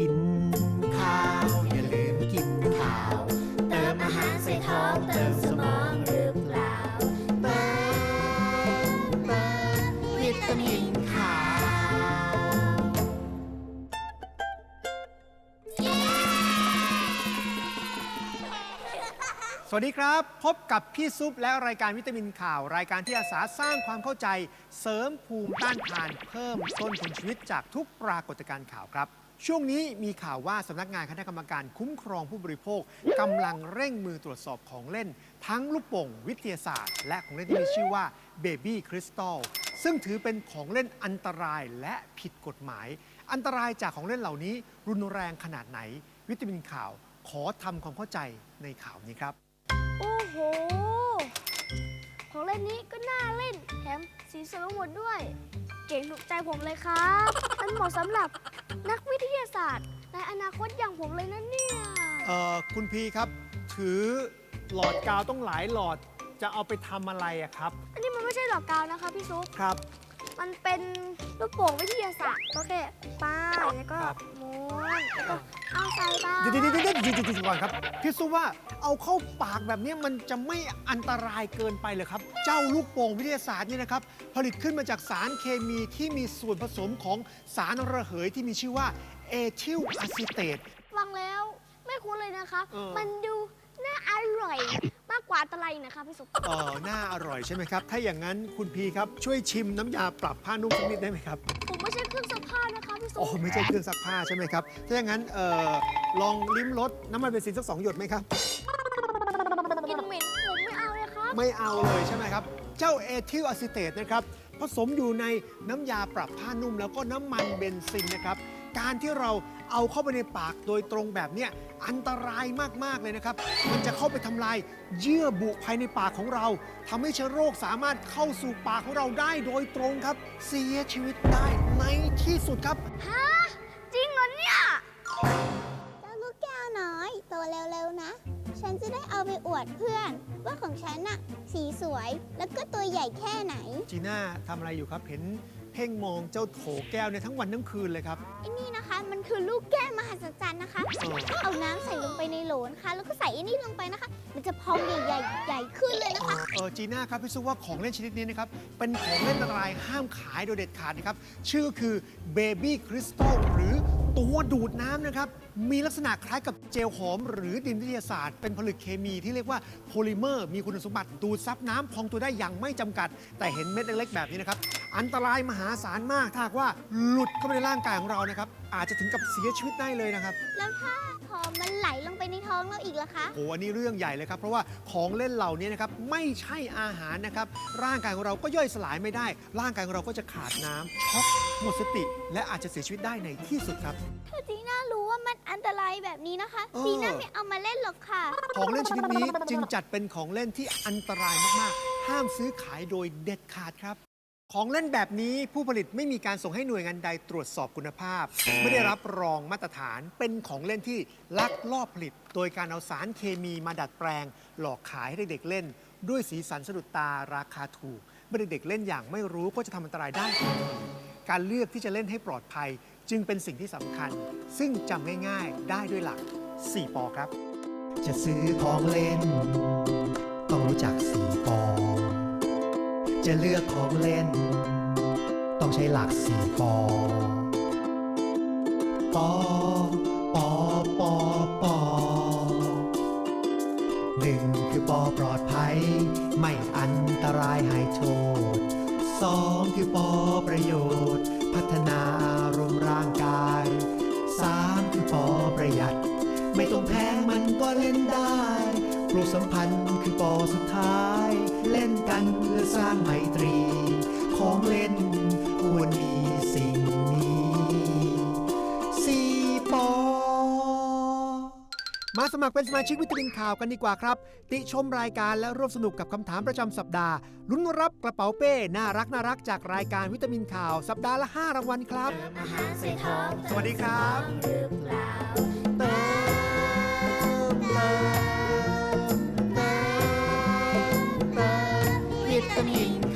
กินข้าว อย่าลืมกินข้าว เติมอาหารใส่ท้องเติมสมองหรือเปล่าเติมเติมวิตามินข้าว สวัสดีครับ พบกับพี่ซุปและรายการวิตามินข่าว รายการที่อาสาสร้างความเข้าใจ เสริมภูมิต้านทานเพิ่มต้นทุนชีวิตจากทุกปรากฏการณ์ข่าวครับ ช่วงนี้มีข่าวว่าสำนักงานคณะกรรมการคุ้มครองผู้บริโภคกำลังเร่งมือตรวจสอบของเล่น ทั้งลูกโป่งวิทยาศาสตร์ และของเล่นที่มีชื่อว่า Baby Crystal ซึ่งถือเป็นของเล่นอันตรายและผิดกฎหมาย อันตรายจากของเล่นเหล่านี้รุนแรงขนาดไหน วิตามินข่าวขอทำความเข้าใจในข่าวนี้ครับ โอ้โห ของเล่นนี้ก็น่าเล่นแถมสีสวยหมดด้วย เก่งถูกใจผมเลยครับ มันเหมาะสำหรับ นักวิทยาศาสตร์ ในอนาคตอย่างผมเลยนะเนี่ย เอ่อคุณพีครับ ถือหลอดกาวต้องหลายหลอดจะเอาไปทำอะไรอะครับ อันนี้มันไม่ใช่หลอกกาวนะคะพี่ซุป ครับ มันเป็นลูกโป่งวิทยาศาสตร์ก็แค่ป้ายแล้วก็ครับ ม้วนแล้วก็เอาใส่ตาเดี๋ยวเดี๋ยวเดี๋ยวเดี๋ยวเดี๋ยวเดี๋ยวก่อนครับพี่ซุว่าเอาเข้าปากแบบนี้มันจะไม่อันตรายเกินไปเลยครับ เจ้าลูกโป่งวิทยาศาสตร์เนี่ยนะครับ ผลิตขึ้นมาจากสารเคมีที่มีส่วนผสมของสารระเหยที่มีชื่อว่าเอทิลอะซิเตต ฟังแล้วไม่คุ้นเลยนะคะ เออ มันดู น่าอร่อยมากกว่าอันตรายอีกนะคะพี่ซุปเออน่าอร่อยใช่ไหมครับ ถ้าอย่างนั้นคุณพีครับช่วยชิมน้ำยาปรับผ้านุ่มสักนิดได้ไหมครับ ผมไม่ใช่เครื่องซักผ้านะคะพี่ซุอ๋อปไม่ใช่เครื่องซักผ้าใช่ไหมครับ ถ้าอย่างนั้นเอ่อลองลิ้มรสน้ำมันเบนซินสักสองหยดไหมครับกลินเหม็นผมไม่เอาเลยครับไม่เอาเลยใช่ไหมครับ เจ้าเอทิลอะซิเตตนะครับ ผสมอยู่ในน้ำยาปรับผ้านุ่มแล้วก็น้ำมันเบนซินนะครับ การที่เราเอาเข้าไปในปากโดยตรงแบบเนี้ยอันตรายมาก ๆ เลยนะครับ มันจะเข้าไปทำลายเยื่อบุภายในปากของเราทำให้เชื้อโรคสามารถเข้าสู่ปากของเราได้โดยตรงครับ เสียชีวิตได้ในที่สุดครับ ฮะจริงเหรอเนี่ย เจ้าลูกแก้วน้อยโตเร็วๆนะ ฉันจะได้เอาไปอวดเพื่อน ว่าของฉันน่ะสีสวยแล้วก็ตัวใหญ่แค่ไหน จีน่าทำอะไรอยู่ครับเห็นเพ่งมองเจ้าโถแก้วเนี่ยทั้งวันทั้งคืนเลยครับ ไอ้นี่นะคะ มันคือลูกแก้วมหัศจรรย์นะคะเออก็เอาน้ำใส่ลงไปในโหลนะคะ แล้วก็ใส่ไอ้นี่ลงไปนะคะ มันจะพองใหญ่ๆใหญ่ขึ้นเลยนะคะ เออจีน่าครับพี่ซุว่าของเล่นชนิดนี้นะครับ เป็นของเล่นอันตรายห้ามขายโดยเด็ดขาดนะครับ ชื่อคือ Baby Crystal หรือ ตัวดูดน้ำนะครับ มีลักษณะคล้ายกับเจลหอม หรือดินวิทยาศาสตร์ เป็นผลึกเคมีที่เรียกว่าโพลิเมอร์ มีคุณสมบัติดูดซับน้ำพองตัวได้อย่างไม่จำกัด แต่เห็นเม็ดเล็กๆแบบนี้นะครับ อันตรายมหาศาลมากถ้าหากว่าหลุดเข้าไปในร่างกายของเรานะครับ อาจจะถึงกับเสียชีวิตได้เลยนะครับ แล้วถ้าพอมันไหลลงไปในท้องเราอีกล่ะคะ โอ้อันนี้เรื่องใหญ่เลยครับ เพราะว่าของเล่นเหล่านี้นะครับไม่ใช่อาหารนะครับ ร่างกายของเราก็ย่อยสลายไม่ได้ ร่างกายของเราก็จะขาดน้ำช็อกหมดสติ และอาจจะเสียชีวิตได้ในที่สุดครับ ถ้าจีน่ารู้ว่ามันอันตรายแบบนี้นะคะเออ จีน่าไม่เอามาเล่นหรอกค่ะ ของเล่นชนิดนี้จึงจัดเป็นของเล่นที่อันตรายมาก ๆ ห้ามซื้อขายโดยเด็ดขาดครับ ของเล่นแบบนี้ผู้ผลิตไม่มีการส่งให้หน่วยงานใดตรวจสอบคุณภาพ ไม่ได้รับรองมาตรฐานเป็นของเล่นที่ลักลอบผลิต โดยการเอาสารเคมีมาดัดแปลง หลอกขายให้เด็กๆเล่น ด้วยสีสันสะดุดตาราคาถูกเมื่อเด็กๆเล่นอย่างไม่รู้ก็จะทำอันตรายได้ทันทีการเลือกที่จะเล่นให้ปลอดภัย จึงเป็นสิ่งที่สำคัญ ซึ่งจำง่ายๆ ได้ด้วยหลัก 4ปอครับ จะซื้อของเล่น ต้องรู้จักสีปอ จะเลือกของเล่น ต้องใช้หลักสีปอปอปอปอปอหนึ่งคือปอปลอดภัย ไม่อันตรายให้โทษสองคือปอประโยชน์ พัฒนาอารมณ์ร่างกายสามคือปอประหยัด ไม่ต้องแพงมันก็เล่นได้ปลูกสัมพันธ์คือปอสุดท้าย กันเพื่อสร้างไมตรี ของเล่นควรมีสิ่งนี้สี่ปอมาสมัครเป็นสมาชิกวิตามินข่าวกันดีกว่าครับ ติชมรายการและร่วมสนุกกับคำถามประจำสัปดาห์ ลุ้นรับกระเป๋าเป้ น่ารักน่ารักจากรายการวิตามินข่าว สัปดาห์ละ 5 รางวัลครับ อาหารใส่ท้องสวัสดีครับหรือเปล่า Anthony.